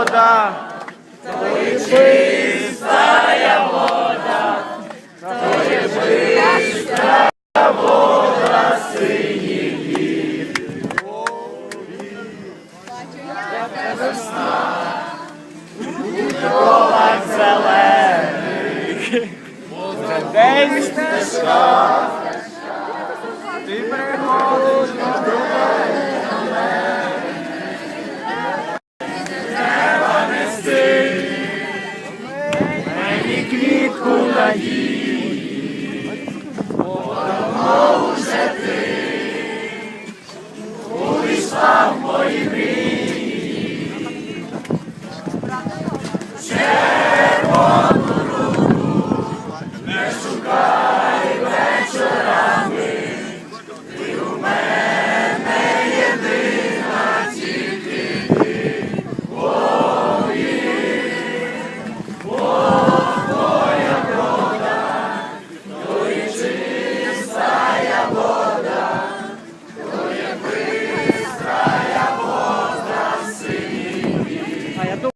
вода, то і вода, то і чистая вода, сині віри. Я тебе знаю, зелених, день стежка, ти приходиш. Pai.